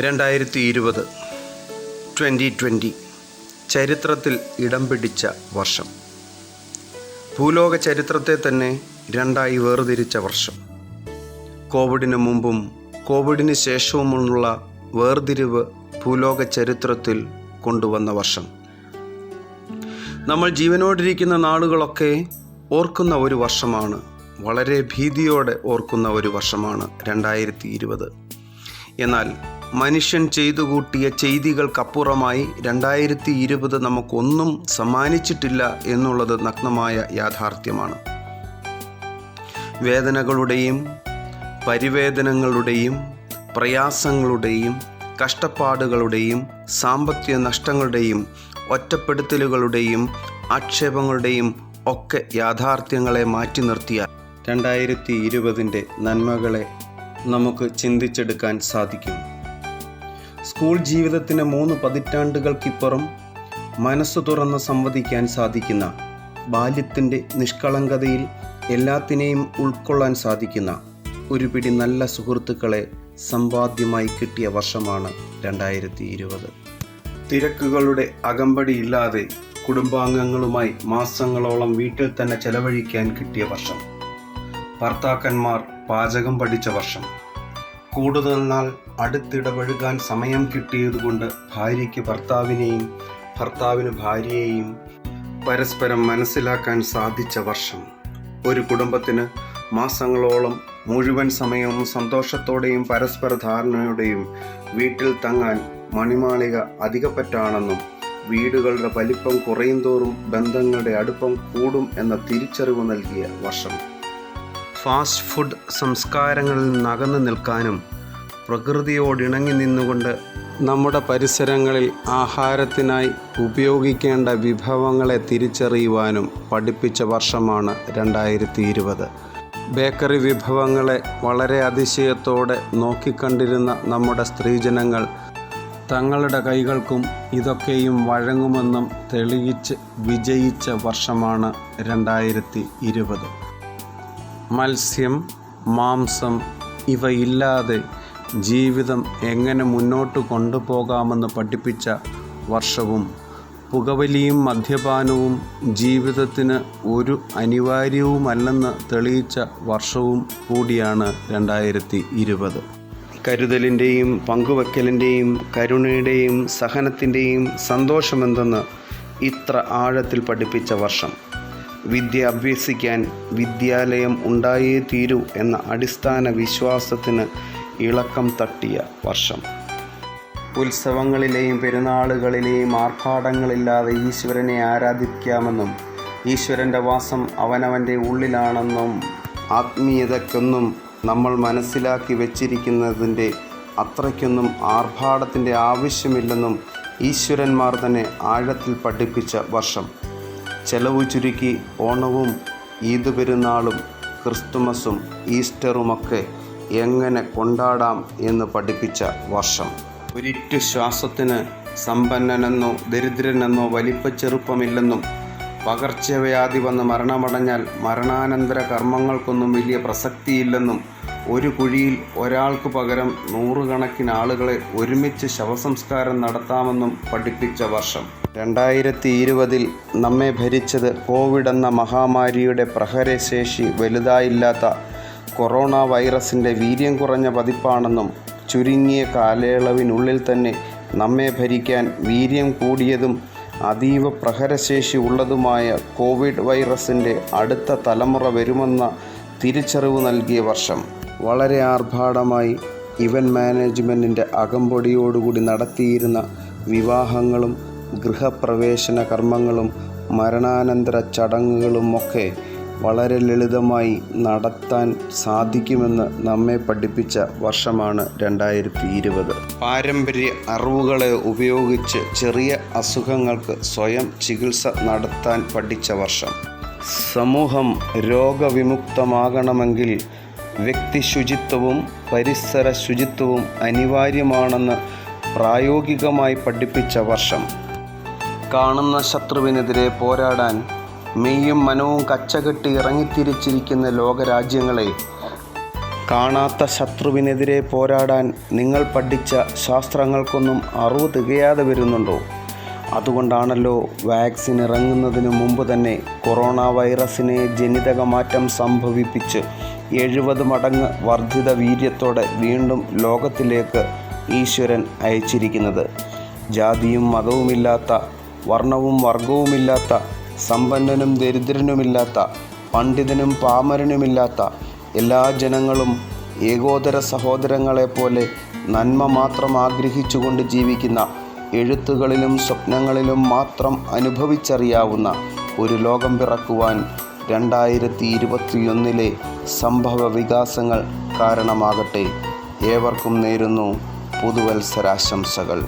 രണ്ടായിരത്തി ഇരുപത് twenty twenty ചരിത്രത്തിൽ ഇടം പിടിച്ച വർഷം. ഭൂലോക ചരിത്രത്തെ തന്നെ രണ്ടായി വേർതിരിച്ച വർഷം. കോവിഡിന് മുമ്പും കോവിഡിന് ശേഷവുമുള്ള വേർതിരിവ് ഭൂലോക ചരിത്രത്തിൽ കൊണ്ടുവന്ന വർഷം. നമ്മൾ ജീവനോടിരിക്കുന്ന നാളുകളൊക്കെ ഓർക്കുന്ന ഒരു വർഷമാണ്. വളരെ ഭീതിയോടെ ഓർക്കുന്ന ഒരു വർഷമാണ് രണ്ടായിരത്തി എന്നാൽ മനുഷ്യൻ ചെയ്തു കൂട്ടിയ ചെയ്തികൾക്കപ്പുറമായി രണ്ടായിരത്തി ഇരുപത് നമുക്കൊന്നും സമ്മാനിച്ചിട്ടില്ല എന്നുള്ളത് നഗ്നമായ യാഥാർത്ഥ്യമാണ്. വേദനകളുടെയും പരിവേദനങ്ങളുടെയും പ്രയാസങ്ങളുടെയും കഷ്ടപ്പാടുകളുടെയും സാമ്പത്തിക നഷ്ടങ്ങളുടെയും ഒറ്റപ്പെടുത്തലുകളുടെയും ആക്ഷേപങ്ങളുടെയും ഒക്കെ യാഥാർത്ഥ്യങ്ങളെ മാറ്റി നിർത്തിയാൽ രണ്ടായിരത്തി ഇരുപതിന്റെ നന്മകളെ നമുക്ക് ചിന്തിച്ചെടുക്കാൻ സാധിക്കും. സ്കൂൾ ജീവിതത്തിന് മൂന്ന് പതിറ്റാണ്ടുകൾക്കിപ്പുറം മനസ്സു തുറന്ന് സംവദിക്കാൻ സാധിക്കുന്ന ബാല്യത്തിന്റെ നിഷ്കളങ്കതയിൽ എല്ലാത്തിനെയും ഉൾക്കൊള്ളാൻ സാധിക്കുന്ന ഒരു പിടി നല്ല സുഹൃത്തുക്കളെ സമ്പാദ്യമായി കിട്ടിയ വർഷമാണ് രണ്ടായിരത്തി ഇരുപത് തിരക്കുകളുടെ അകമ്പടിയില്ലാതെ കുടുംബാംഗങ്ങളുമായി മാസങ്ങളോളം വീട്ടിൽ തന്നെ ചെലവഴിക്കാൻ കിട്ടിയ വർഷം. ഭർത്താക്കന്മാർ പാചകം പഠിച്ച വർഷം. കൂടുതൽ നാൾ അടുത്തിടപഴകാൻ സമയം കിട്ടിയതുകൊണ്ട് ഭാര്യയ്ക്ക് ഭർത്താവിനെയും ഭർത്താവിന് ഭാര്യയെയും പരസ്പരം മനസ്സിലാക്കാൻ സാധിച്ച വർഷം. ഒരു കുടുംബത്തിന് മാസങ്ങളോളം മുഴുവൻ സമയവും സന്തോഷത്തോടെയും പരസ്പര ധാരണയോടെയും വീട്ടിൽ തങ്ങാൻ മണിമാളിക അധികപ്പറ്റാണെന്നും വീടുകളുടെ വലിപ്പം കുറയും തോറും ബന്ധങ്ങളുടെ അടുപ്പം കൂടും എന്ന തിരിച്ചറിവ് നൽകിയ വർഷം. ഫാസ്റ്റ് ഫുഡ് സംസ്കാരങ്ങളിൽ നിന്നകന്നു നിൽക്കാനും പ്രകൃതിയോടിണങ്ങി നിന്നുകൊണ്ട് നമ്മുടെ പരിസരങ്ങളിൽ ആഹാരത്തിനായി ഉപയോഗിക്കേണ്ട വിഭവങ്ങളെ തിരിച്ചറിയുവാനും പഠിപ്പിച്ച വർഷമാണ് രണ്ടായിരത്തി ഇരുപത് ബേക്കറി വിഭവങ്ങളെ വളരെ അതിശയത്തോടെ നോക്കിക്കണ്ടിരുന്ന നമ്മുടെ സ്ത്രീജനങ്ങൾ തങ്ങളുടെ കൈകൾക്കും ഇതൊക്കെയും വഴങ്ങുമെന്നും തെളിയിച്ച് വിജയിച്ച വർഷമാണ് രണ്ടായിരത്തി ഇരുപത് മത്സ്യം മാംസം ഇവയില്ലാതെ ജീവിതം എങ്ങനെ മുന്നോട്ട് കൊണ്ടുപോകാമെന്ന് പഠിപ്പിച്ച വർഷവും പുകവലിയും മദ്യപാനവും ജീവിതത്തിന് ഒരു അനിവാര്യവുമല്ലെന്ന് തെളിയിച്ച വർഷവും കൂടിയാണ് രണ്ടായിരത്തി ഇരുപത്. കരുതലിന്റെയും പങ്കുവെക്കലിന്റെയും കരുണയുടെയും സഹനത്തിന്റെയും സന്തോഷമെന്തെന്ന് ഇത്ര ആഴത്തിൽ പഠിപ്പിച്ച വർഷം. വിദ്യ അഭ്യസിക്കാൻ വിദ്യാലയം ഉണ്ടായേ തീരൂ എന്ന അടിസ്ഥാന വിശ്വാസത്തിന് ഇളക്കം തട്ടിയ വർഷം. ഉത്സവങ്ങളിലെയും പെരുന്നാളുകളിലെയും ആർഭാടങ്ങളില്ലാതെ ഈശ്വരനെ ആരാധിക്കാമെന്നും ഈശ്വരന്റെ വാസം അവനവന്റെ ഉള്ളിലാണെന്നും ആത്മീയതയ്ക്കൊന്നും നമ്മൾ മനസ്സിലാക്കി വച്ചിരിക്കുന്നതിന്റെ അത്രയ്ക്കൊന്നും ആർഭാടത്തിന്റെ ആവശ്യമില്ലെന്നും ഈശ്വരന്മാർ തന്നെ ആഴത്തിൽ പഠിപ്പിച്ച വർഷം. ചെലവ് ചുരുക്കി ഓണവും ഈദ് പെരുന്നാളും ക്രിസ്തുമസും ഈസ്റ്ററുമൊക്കെ എങ്ങനെ കൊണ്ടാടാം എന്ന് പഠിപ്പിച്ച വർഷം. ഒരിറ്റു ശ്വാസത്തിന് സമ്പന്നനെന്നോ ദരിദ്രനെന്നോ വലിപ്പച്ചെറുപ്പമില്ലെന്നും പകർച്ചവ്യാധി വന്ന് മരണമടഞ്ഞാൽ മരണാനന്തര കർമ്മങ്ങൾക്കൊന്നും വലിയ പ്രസക്തിയില്ലെന്നും ഒരു കുഴിയിൽ ഒരാൾക്ക് പകരം നൂറുകണക്കിന് ആളുകളെ ഒരുമിച്ച് ശവസംസ്കാരം നടത്താമെന്നും പഠിപ്പിച്ച വർഷം. രണ്ടായിരത്തി ഇരുപതിൽ നമ്മെ ഭരിച്ചത് കോവിഡ് എന്ന മഹാമാരിയുടെ പ്രഹരശേഷി വലുതായില്ലാത്ത കൊറോണ വൈറസിന്റെ വീര്യം കുറഞ്ഞ പതിപ്പാണെന്നും ചുരുങ്ങിയ കാലയളവിനുള്ളിൽ തന്നെ നമ്മെ ഭരിക്കാൻ വീര്യം കൂടിയതും അതീവ പ്രഹരശേഷി ഉള്ളതുമായ കോവിഡ് വൈറസിന്റെ അടുത്ത തലമുറ വരുമെന്ന തിരിച്ചറിവ് നൽകിയ വർഷം. വളരെ ആർഭാടമായി ഇവന്റ് മാനേജ്മെന്റിന്റെ അകമ്പടിയോടുകൂടി നടത്തിയിരുന്ന വിവാഹങ്ങളും ഗൃഹപ്രവേശന കർമ്മങ്ങളും മരണാനന്തര ചടങ്ങുകളുമൊക്കെ വളരെ ലളിതമായി നടത്താൻ സാധിക്കുമെന്ന് നമ്മെ പഠിപ്പിച്ച വർഷമാണ് രണ്ടായിരത്തി ഇരുപത് പാരമ്പര്യ അറിവുകളെ ഉപയോഗിച്ച് ചെറിയ അസുഖങ്ങൾക്ക് സ്വയം ചികിത്സ നടത്താൻ പഠിച്ച വർഷം. സമൂഹം രോഗവിമുക്തമാകണമെങ്കിൽ വ്യക്തി ശുചിത്വവും പരിസര ശുചിത്വവും അനിവാര്യമാണെന്ന് പ്രായോഗികമായി പഠിപ്പിച്ച വർഷം. കാണുന്ന ശത്രുവിനെതിരെ പോരാടാൻ മെയ്യും മനവും കച്ചകെട്ടി ഇറങ്ങിത്തിരിച്ചിരിക്കുന്ന ലോകരാജ്യങ്ങളെ കാണാത്ത ശത്രുവിനെതിരെ പോരാടാൻ നിങ്ങൾ പഠിച്ച ശാസ്ത്രങ്ങൾക്കൊന്നും അറിവ് തികയാതെ വരുന്നുണ്ടോ? അതുകൊണ്ടാണല്ലോ വാക്സിൻ ഇറങ്ങുന്നതിന് മുമ്പ് തന്നെ കൊറോണ വൈറസിനെ ജനിതക മാറ്റം സംഭവിപ്പിച്ച് എഴുപത് മടങ്ങ് വർദ്ധിത വീര്യത്തോടെ വീണ്ടും ലോകത്തിലേക്ക് ഈശ്വരൻ അയച്ചിരിക്കുന്നത്. ജാതിയും മതവുമില്ലാത്ത വർണവും വർഗവുമില്ലാത്ത സമ്പന്നനും ദരിദ്രനുമില്ലാത്ത പണ്ഡിതനും പാമരനുമില്ലാത്ത എല്ലാ ജനങ്ങളും ഏകോദര സഹോദരങ്ങളെപ്പോലെ നന്മ മാത്രം ആഗ്രഹിച്ചുകൊണ്ട് ജീവിക്കുന്ന എഴുത്തുകളിലും സ്വപ്നങ്ങളിലും മാത്രം അനുഭവിച്ചറിയാവുന്ന ഒരു ലോകം പിറക്കുവാൻ രണ്ടായിരത്തി ഇരുപത്തിയൊന്നിലെ സംഭവ വികാസങ്ങൾ കാരണമാകട്ടെ. ഏവർക്കും നേരുന്നു പുതുവത്സരാശംസകൾ.